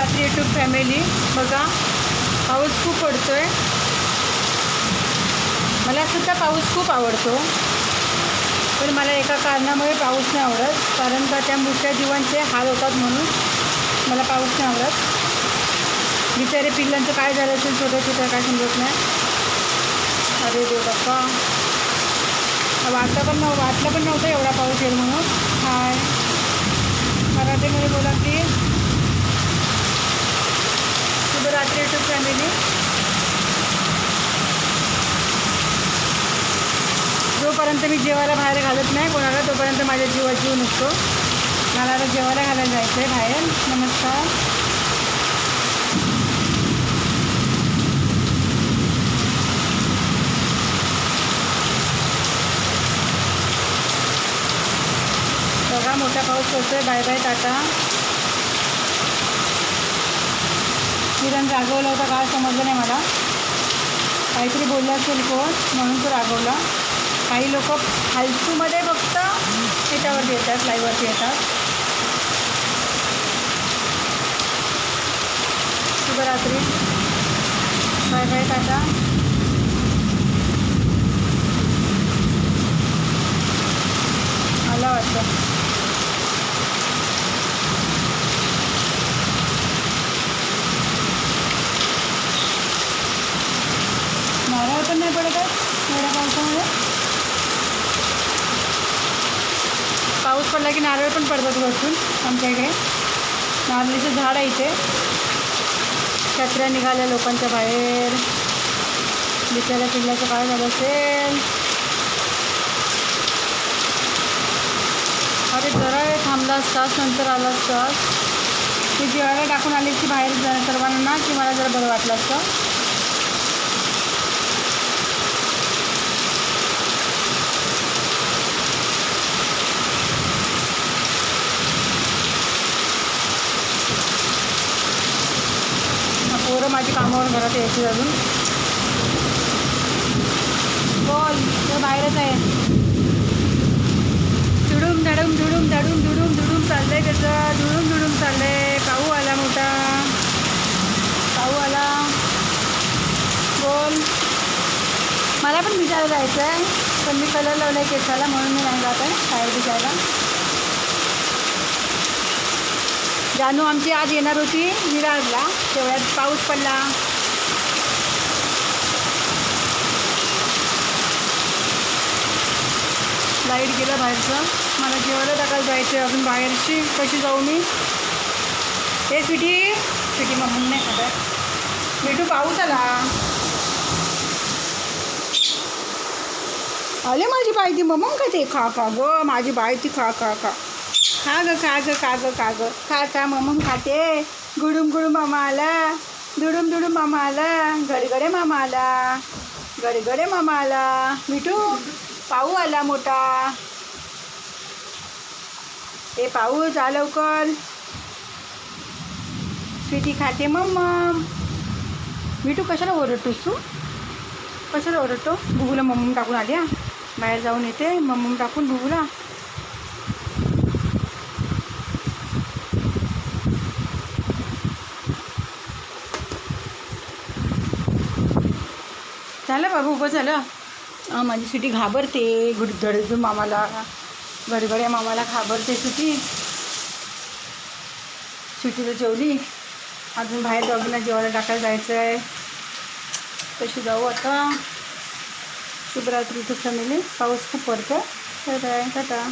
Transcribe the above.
शुभरात्री YouTube family बघा पाऊस खूप पडतोय. मला सुद्धा पाऊस खूप आवडतो. पण मला एका कारणामुळे पाऊस नाही आवडत. कारण का त्या मोठ्या जीवांचे हाल होतात म्हणून मला पाऊस नाही आवडत. बिचारे पिल्लांचं काय झालं असेल छोट्या छोट्या काय समजत नाही. अरे देव बाप्पा वाटलं पण नव्ह वाटलं पण नव्हतं एवढा पाऊस येईल म्हणून. हाय. मराठीमध्ये बोला प्लीज शुभरात्री यूट्यूब फॅमिली जोपर्यंत मी जेवायला बाहेर घालत नाही. कोणाला तोपर्यंत माझ्या जीवात जीव नसतो. मला आता जेवायला घालायला जायचं आहे बाहेर. नमस्कार. बघा मोठा पाऊस पडतोय. Bye bye tata. किरण रागवला होता काय समजलं नाही मला. काहीतरी बोललं असेल कोण? म्हणून तो रागवला. काही लोक फालतूमध्ये फक्त त्याच्यावरती येतात लाईववरती येतात. शुभरात्री. Bye bye tata. आला वाटतं. नारळ पण नाही पडत आहे एवढ्या पावसामध्ये पाऊस पडला की नारळ पण पडतात वरतून आमच्या इकडे. नारळीचं झाड आहे इथे. छत्र्या निघाल्या लोकांच्या बाहेर. बिचाऱ्या पिल्ल्याचं काय झालं असेल? अरे जरा थांबला असतास नंतर आला असतास ती जेवायला टाकून आली की बाहेर जा सर्वांना की मला जरा बरं वाटलं असतं हा, पोरं माझी कामावर घरात यायची अजून. बोल तो बाहेरच आहे. धुडूम धडूम धुडूम धडूम धुडूम धुडूम चाललंय त्याचं. धुडूम धुडूम चाललंय. काहू आला मोठा? काहू आला? बोल. मला पण भिजायला जायचं आहे पण मी कलर लावला आहे केसाला म्हणून मी नाही जात आहे बाहेर भिजायला. जानू आमची आज येणार होती विरारला. तेवढ्यात पाऊस पडला. लाइट गेलं बाहेरचं. मला जेवायला टाकायला जायचं आहे अजून बाहेरची कशी जाऊ मी? हे स्वीटी. स्वीटी मग म्हणून नाही खात. भेटू पाऊस आला. आले माझी बायती मग मग ते? खा खा. ग माझी बायती खा खा खा. खा ग खा ग खा ग खा ग. खा खा मम खाते. गुडूम गुडूम मामा आला दुडूम दुडूम मामा आला गडगडे मामा आला गडगडे मामा आला मिठू पाऊ आला मोठा. ए पाऊस आ लवकर. स्वीटी खाते मम्म मिठू कशाला ओरडतोस तू? कशाला ओरडतो? बुबूला मम्मी टाकून आली हा. बाहेर जाऊन येते मम्मम टाकून बुबूला. झालं बाबा उभं झालं. माझी सुटी घाबरते गुडधडजू मामाला गडगड्या मामाला घाबरते सुटी. सुटीला जेवली. अजून बाहेर दोघींना जेवायला टाकायला जायचं आहे तशी जाऊ आता? शुभरात्री टू फॅमिली पाऊस खूप पडतो तर टाटा.